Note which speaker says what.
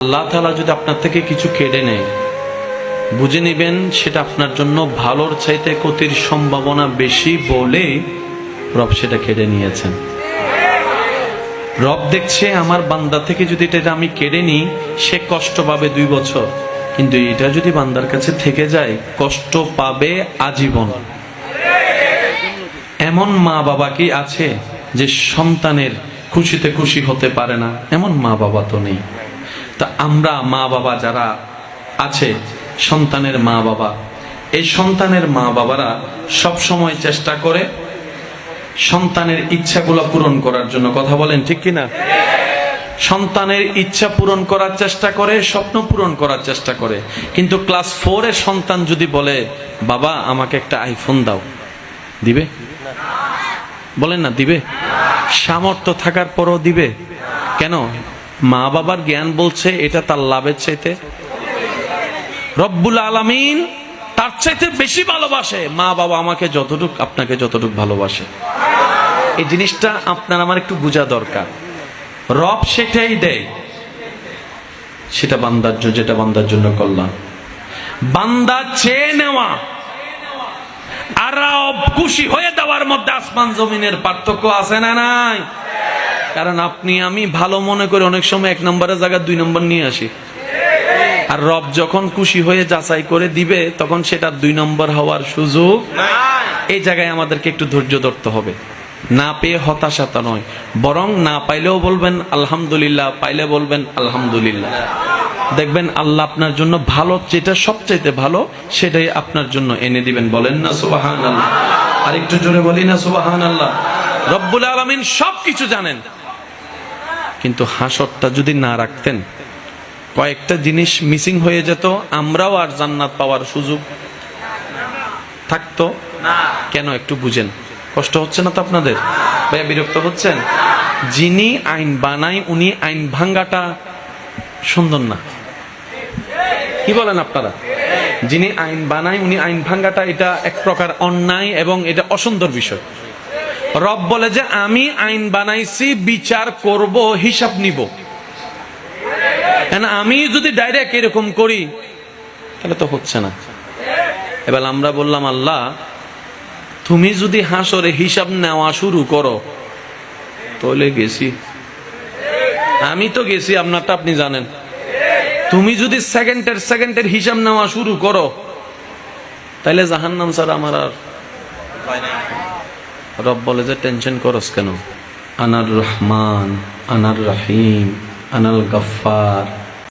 Speaker 1: আল্লাহ তালা যদি আপনার থেকে কিছু কেড়ে নেয়, বুঝে নেবেন সেটা আপনার জন্য ভালোর চাইতে ক্ষতির সম্ভাবনা বেশি বলে রব সেটা কেড়ে নিয়েছেন। রব দেখছে আমার বান্দা থেকে যদি এটা আমি কেড়ে নিই, সে কষ্ট পাবে দুই বছর। কিন্তু এটা যদি বান্দার কাছে থেকে যায়, কষ্ট পাবে আজীবন। এমন মা বাবা কি আছে যে সন্তানের খুশিতে খুশি হতে পারে না? এমন মা বাবা তো নেই। তা আমরা মা বাবা যারা আছে, সন্তানের মা বাবা এই সন্তানের মা বাবারা সব সময় চেষ্টা করে সন্তানের ইচ্ছাগুলো পূরণ করার জন্য। কথা বলেন ঠিক কিনা? সন্তানের ইচ্ছা পূরণ করার চেষ্টা করে, স্বপ্ন পূরণ করার চেষ্টা করে। কিন্তু ক্লাস ফোরের সন্তান যদি বলে, বাবা, আমাকে একটা আইফোন দাও। দিবে? বলেন না, দিবে? সামর্থ্য থাকার পরও দিবে। কেন? মা বাবার জ্ঞান বলছে, এটা তার লাভের চাইতে। রব্বুল আলামিন তার চাইতে বেশি ভালোবাসে। মা বাবা আমাকে যতটুক, আপনাকে যতটুক ভালোবাসে। এই জিনিসটা আপনার আমার একটু বোঝা দরকার। রব সেটাই দেয়। সেটা বান্দার জন্য, যেটা বান্দার জন্য করলাম বান্দা চেয়ে নেওয়া আর খুশি হয়ে দেওয়ার মধ্যে আসমান জমিনের পার্থক্য আছে না নাই? কারণ আপনি আমি ভালো মনে করে অনেক সময় এক নম্বরের জায়গায় দুই নম্বর নিয়ে আসি। আর রব যখন খুশি হয়ে যাচাই করে দিবে তখন সেটা দুই নম্বর হওয়ার সুযোগ এই জায়গায় আমাদেরকে একটু ধৈর্য ধরতে হবে। না পেয়ে হতাশাতা নয়। বরং না পাইলেও বলবেন আলহামদুলিল্লাহ। পাইলে বলবেন আলহামদুলিল্লাহ। দেখবেন আল্লাহ আপনার জন্য ভালো যেটা সবচাইতে ভালো সেটাই আপনার জন্য এনে দিবেন। বলেন না সুবাহান আল্লাহ আর একটু জোরে বলি না সুবাহান আল্লাহ রব্বুল আলমিন সব কিছু জানেন। কিন্তু হাসরটা যদি না রাখতেন, কয়েকটা জিনিস মিসিং হয়ে যেত, আমরাও আর জান্নাত পাওয়ার সুযোগ থাকতো। কেন একটু বুঝেন? কষ্ট হচ্ছে না তো আপনাদের? ভাইয়া, বিরক্ত হচ্ছেন? যিনি আইন বানাই উনি আইন ভাঙ্গাটা সুন্দর না। কি বলেন আপনারা? যিনি আইন বানাই উনি আইন ভাঙ্গাটা এটা এক প্রকার অন্যায় এবং এটা অসুন্দর বিষয়। রব বলে যে, আমি আইন বানাইছি, বিচার করব, হিসাব নিব। আমি যদি ডাইরেক্ট এরকম করি, তাহলে তো হচ্ছে না। এবার আমরা বললাম, আল্লাহ, তুমি যদি হাসরে হিসাব নেওয়া শুরু করো, তাহলে গেছি। আমি তো গেছি, আপনারটা আপনি জানেন। তুমি যদি সেকেন্ডের সেকেন্ডের হিসাব নেওয়া শুরু করো, তাহলে জাহান্নাম স্যার আমার আর রব বলে যে টেনশন করস কেন? আনার রহমান আনার রাহিম আনাল গফার